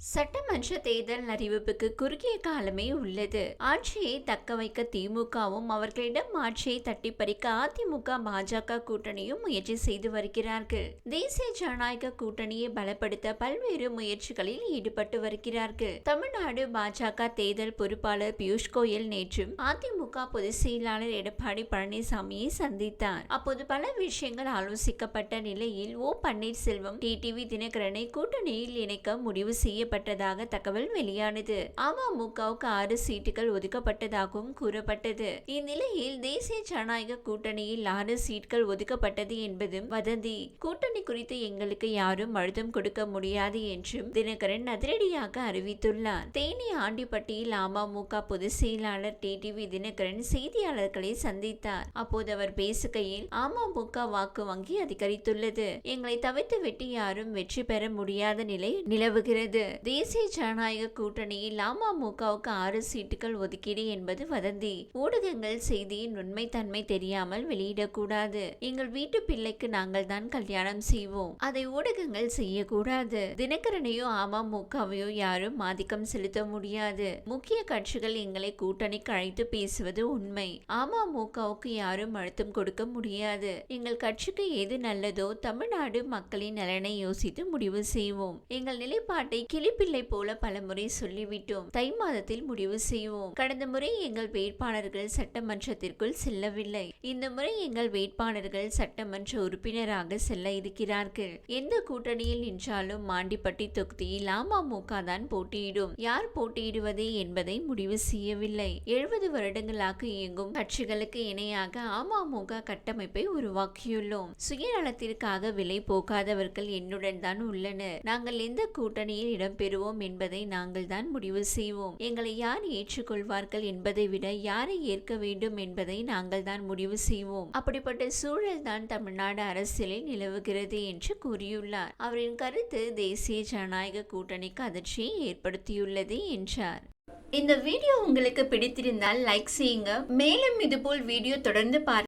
சட்டமன்ற தேர்தல் அறிவிப்புக்கு குறுகிய காலமே உள்ளது. ஆட்சியை தக்க வைக்க திமுகவும் அவர்களிடம் ஆட்சியை தட்டி பறிக்க அதிமுக பாஜக கூட்டணியும் முயற்சி செய்து வருகிறார்கள். தேசிய ஜனநாயக கூட்டணியை பலப்படுத்த பல்வேறு முயற்சிகளில் ஈடுபட்டு வருகிறார்கள். தமிழ்நாடு பாஜக தேர்தல் பொறுப்பாளர் பியூஷ் கோயல் நேற்றும் அதிமுக பொதுச் செயலாளர் எடப்பாடி பழனிசாமியை சந்தித்தார். அப்போது பல விஷயங்கள் ஆலோசிக்கப்பட்ட நிலையில் ஓ பன்னீர்செல்வம் டிடிவி தினகரனை கூட்டணியில் இணைக்க முடிவு செய்ய செய்யப்பட்டதாக தகவல் வெளியானது. அமமுகவுக்கு ஆறு சீட்டுகள் ஒதுக்கப்பட்டதாகவும் கூறப்பட்டது. இந்நிலையில் தேசிய ஜனநாயக கூட்டணியில் ஆறு சீட்கள் ஒதுக்கப்பட்டது என்பதும் வதந்தி. கூட்டணி குறித்து எங்களுக்கு யாரும் அழுத்தம் கொடுக்க முடியாது என்றும் தினகரன் அதிரடியாக அறிவித்துள்ளார். தேனி ஆண்டிப்பட்டியில் அமமுக பொதுச் செயலாளர் டிடிவி தினகரன் செய்தியாளர்களை சந்தித்தார். அப்போது அவர் பேசுகையில் அமமுக வாக்கு வங்கி அதிகரித்துள்ளது. எங்களை தவிர்த்து விட்டு யாரும் வெற்றி பெற முடியாத நிலை நிலவுகிறது. தேசிய ஜனநாயக கூட்டணியில் அமமுகவுக்கு ஆறு சீட்டுகள் ஒதுக்கீடு என்பது வதந்தி. ஊடகங்கள் செய்தியின் உண்மைத்தன்மை தெரியாமல் வெளியிடக்கூடாது. எங்கள் வீட்டு பிள்ளைக்கு நாங்கள் தான் கல்யாணம் செய்வோம். அதை ஊடகங்கள் செய்யக்கூடாது. தினகரனையோ அமமுகவையோ யாரும் ஆதிக்கம் செலுத்த முடியாது. முக்கிய கட்சிகள் எங்களை கூட்டணிக்கு அழைத்து பேசுவது உண்மை. அமமுகவுக்கு யாரும் அழுத்தம் கொடுக்க முடியாது. எங்கள் கட்சிக்கு எது நல்லதோ தமிழ்நாடு மக்களின் நலனை யோசித்து முடிவு செய்வோம். எங்கள் நிலைப்பாட்டை கிளிப்பிள்ளை போல பலமுறை சொல்லிவிட்டோம். தை மாதத்தில் முடிவு செய்வோம். கடந்த முறை எங்கள் வேட்பாளர்கள் சட்டமன்றத்திற்குள் செல்லவில்லை. இந்த முறை எங்கள் வேட்பாளர்கள் சட்டமன்ற உறுப்பினராக செல்ல இருக்கிறார்கள். எந்த கூட்டணியில் நின்றாலும் மாண்டிப்பட்டி தொகுதியில் அமமுக தான் போட்டியிடும். யார் போட்டியிடுவது என்பதை முடிவு செய்யவில்லை. எழுபது வருடங்களாக இயங்கும் கட்சிகளுக்கு இணையாக அமமுக கட்டமைப்பை உருவாக்கியுள்ளோம். சுயநலத்திற்காக விலை போகாதவர்கள் என்னுடன் தான் உள்ளனர். நாங்கள் எந்த கூட்டணியில் பெறுவோம் என்பதை நாங்கள் தான் முடிவு செய்வோம். எங்களை யார் ஏற்றுக்கொள்வார்கள் என்பதை விட யாரை ஏற்க வேண்டும் என்பதை நாங்கள் தான் முடிவு செய்வோம். அப்படிப்பட்ட சூழல் தான் தமிழ்நாடு அரசியலில் நிலவுகிறது என்று கூறியுள்ளார். அவரின் கருத்து தேசிய ஜனநாயக கூட்டணிக்கு அதிர்ச்சியை ஏற்படுத்தியுள்ளது என்றார். இந்த வீடியோ உங்களுக்கு பிடித்திருந்தால் லைக் செய்யுங்க. மேலும் இதுபோல் வீடியோ தொடர்ந்து பார்க்க